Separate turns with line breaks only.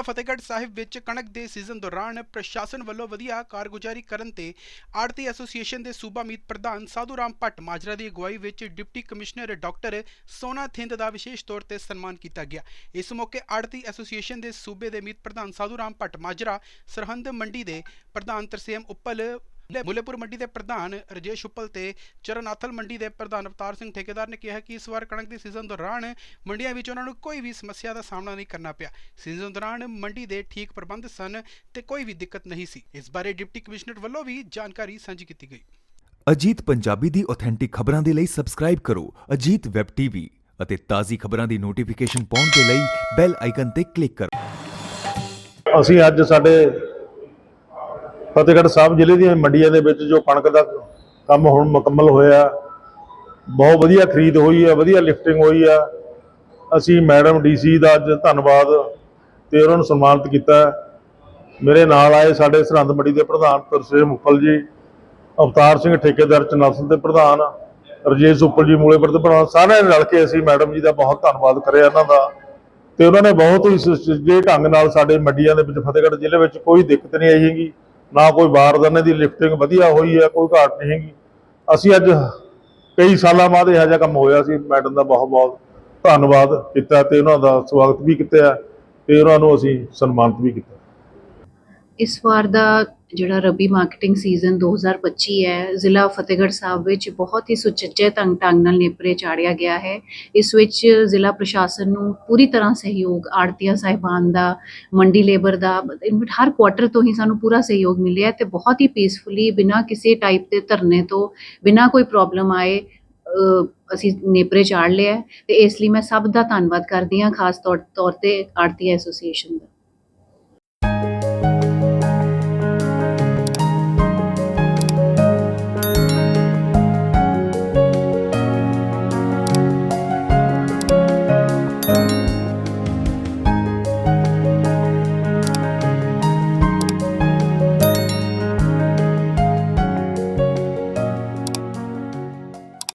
ਜ਼ਿਲ੍ਹਾ ਫਤਿਹਗੜ੍ਹ ਸਾਹਿਬ ਵਿੱਚ ਕਣਕ ਦੇ ਸੀਜ਼ਨ ਦੌਰਾਨ ਪ੍ਰਸ਼ਾਸਨ ਵੱਲੋਂ ਵਧੀਆ ਕਾਰਗੁਜ਼ਾਰੀ ਕਰਨ ਤੇ ਆੜਤੀ ਐਸੋਸੀਏਸ਼ਨ ਦੇ ਸੂਬਾ ਮੀਤ ਪ੍ਰਧਾਨ ਸਾਧੂ ਰਾਮ ਭੱਟ ਮਾਜਰਾ ਦੀ ਅਗਵਾਈ ਵਿੱਚ ਡਿਪਟੀ ਕਮਿਸ਼ਨਰ ਡਾਕਟਰ ਸੋਨਾ ਥਿੰਦ ਦਾ ਵਿਸ਼ੇਸ਼ ਤੌਰ ਤੇ ਸਨਮਾਨ ਕੀਤਾ ਗਿਆ। ਇਸ ਮੌਕੇ ਆੜਤੀ ਐਸੋਸੀਏਸ਼ਨ ਦੇ ਸੂਬੇ ਦੇ ਮੀਤ ਪ੍ਰਧਾਨ ਸਾਧੂ ਰਾਮ ਭੱਟ ਮਾਜਰਾ, ਸਰਹੰਦ ਮੰਡੀ ਦੇ ਪ੍ਰਧਾਨ ਤਰਸੇਮ ਉੱਪਲ ਮੁੱਲੇਪੁਰ ਮੰਡੀ ਦੇ ਪ੍ਰਧਾਨ ਰਜੇਸ਼ ਉੱਪਲ ਤੇ ਚਰਨਾਥਲ ਮੰਡੀ ਦੇ ਪ੍ਰਧਾਨ ਅਵਤਾਰ ਸਿੰਘ ਠੇਕੇਦਾਰ ਨੇ ਕਿਹਾ ਕਿ ਇਸ ਵਾਰ ਕਣਕ ਦੇ ਸੀਜ਼ਨ ਦੌਰਾਨ ਮੰਡੀਆਂ ਵਿੱਚ ਉਹਨਾਂ ਨੂੰ ਕੋਈ ਵੀ ਸਮੱਸਿਆ ਦਾ ਸਾਹਮਣਾ ਨਹੀਂ ਕਰਨਾ ਪਿਆ। ਸੀਜ਼ਨ ਦੌਰਾਨ ਮੰਡੀ ਦੇ ਠੀਕ ਪ੍ਰਬੰਧ ਸਨ ਤੇ ਕੋਈ ਵੀ ਦਿੱਕਤ ਨਹੀਂ ਸੀ। ਇਸ ਬਾਰੇ ਡਿਪਟੀ ਕਮਿਸ਼ਨਰ ਵੱਲੋਂ ਵੀ ਜਾਣਕਾਰੀ ਸਾਂਝੀ ਕੀਤੀ ਗਈ।
ਅਜੀਤ ਪੰਜਾਬੀ ਦੀ ਆਥੈਂਟਿਕ ਖਬਰਾਂ ਦੇ ਲਈ ਸਬਸਕ੍ਰਾਈਬ ਕਰੋ ਅਜੀਤ ਵੈਬ ਟੀਵੀ ਅਤੇ ਤਾਜ਼ੀ ਖਬਰਾਂ ਦੀ ਨੋਟੀਫਿਕੇਸ਼ਨ ਪਾਉਣ ਦੇ ਲਈ ਬੈਲ ਆਈਕਨ ਤੇ ਕਲਿੱਕ ਕਰੋ।
ਅਸੀਂ ਅੱਜ ਸਾਡੇ ਫਤਿਹਗੜ੍ਹ ਸਾਹਿਬ ਜ਼ਿਲ੍ਹੇ ਦੀਆਂ ਮੰਡੀਆਂ ਦੇ ਵਿੱਚ ਜੋ ਕਣਕ ਦਾ ਕੰਮ ਹੁਣ ਮੁਕੰਮਲ ਹੋਇਆ, ਬਹੁਤ ਵਧੀਆ ਖਰੀਦ ਹੋਈ ਆ, ਵਧੀਆ ਲਿਫਟਿੰਗ ਹੋਈ ਆ। ਅਸੀਂ ਮੈਡਮ ਡੀਸੀ ਦਾ ਅੱਜ ਧੰਨਵਾਦ ਤੇ ਉਹਨਾਂ ਨੂੰ ਸਨਮਾਨਿਤ ਕੀਤਾ। ਮੇਰੇ ਨਾਲ ਆਏ ਸਾਡੇ ਸਰਹੰਦ ਮੰਡੀ ਦੇ ਪ੍ਰਧਾਨ ਤਰਸੇਮ ਉੱਪਲ ਜੀ, ਅਵਤਾਰ ਸਿੰਘ ਠੇਕੇਦਾਰ ਚਨਾਸਲ ਦੇ ਪ੍ਰਧਾਨ, ਰਜੇਸ਼ ਉੱਪਲ ਜੀ ਮੂਲੇਪੁਰ ਦੇ ਪ੍ਰਧਾਨ ਸਾਰਿਆਂ ਨੇ ਰਲ ਕੇ ਅਸੀਂ ਮੈਡਮ ਜੀ ਦਾ ਬਹੁਤ ਧੰਨਵਾਦ ਕਰਿਆ ਇਹਨਾਂ ਦਾ। ਤੇ ਉਹਨਾਂ ਨੇ ਬਹੁਤ ਹੀ ਸੁਚੱਜੇ ਢੰਗ ਨਾਲ ਸਾਡੇ ਮੰਡੀਆਂ ਦੇ ਵਿੱਚ, ਫਤਿਹਗੜ੍ਹ ਜ਼ਿਲ੍ਹੇ ਵਿੱਚ ਕੋਈ ਦਿੱਕਤ ਨਹੀਂ ਆਈ ਹੈਗੀ। ਨਾ ਕੋਈ ਬਾਰਦਾਨੇ ਦੀ ਲਿਫਟਿੰਗ ਵਧੀਆ ਹੋਈ ਹੈ, ਕੋਈ ਘਾਟ ਨਹੀਂ ਹੈਗੀ। ਅਸੀਂ ਅੱਜ ਕਈ ਸਾਲਾਂ ਬਾਅਦ ਇਹੋ ਜਿਹਾ ਕੰਮ ਹੋਇਆ ਸੀ, ਮੈਡਮ ਦਾ ਬਹੁਤ ਬਹੁਤ ਧੰਨਵਾਦ ਕੀਤਾ ਤੇ ਉਹਨਾਂ ਦਾ ਸਵਾਗਤ ਵੀ ਕੀਤਾ ਤੇ ਉਹਨਾਂ ਨੂੰ ਅਸੀਂ ਸਨਮਾਨਿਤ ਵੀ ਕੀਤਾ।
ਇਸ ਵਾਰ ਦਾ ਜਿਹੜਾ ਰਬੀ ਮਾਰਕੀਟਿੰਗ ਸੀਜ਼ਨ 2025 ਹੈ, ਜ਼ਿਲ੍ਹਾ ਫਤਿਹਗੜ੍ਹ ਸਾਹਿਬ ਵਿੱਚ ਬਹੁਤ ਹੀ ਸੁਚੱਜੇ ਢੰਗ ਢੰਗ ਨਾਲ ਨੇਪਰੇ ਚਾੜਿਆ ਗਿਆ ਹੈ। ਇਸ ਵਿੱਚ ਜ਼ਿਲ੍ਹਾ ਪ੍ਰਸ਼ਾਸਨ ਨੂੰ ਪੂਰੀ ਤਰ੍ਹਾਂ ਸਹਿਯੋਗ ਆੜਤੀਆ ਸਾਹਿਬਾਨ ਦਾ, ਮੰਡੀ ਲੇਬਰ ਦਾ ਹਰ ਕੁਆਟਰ ਤੋਂ ਹੀ ਸਾਨੂੰ ਪੂਰਾ ਸਹਿਯੋਗ ਮਿਲਿਆ ਤੇ ਬਹੁਤ ਹੀ ਪੀਸਫੁਲੀ ਬਿਨਾਂ ਕਿਸੇ ਟਾਈਪ ਦੇ ਧਰਨੇ ਤੋਂ, ਬਿਨਾਂ ਕੋਈ ਪ੍ਰੋਬਲਮ ਆਏ ਅਸੀਂ ਨੇਪਰੇ ਚਾੜ ਲਿਆ ਹੈ ਤੇ ਇਸ ਲਈ ਮੈਂ ਸਭ ਦਾ ਧੰਨਵਾਦ ਕਰਦੀ ਹਾਂ, ਖਾਸ ਤੌਰ ਤੌਰ ਤੇ ਆੜਤੀਆ ਐਸੋਸੀਏਸ਼ਨ ਦਾ।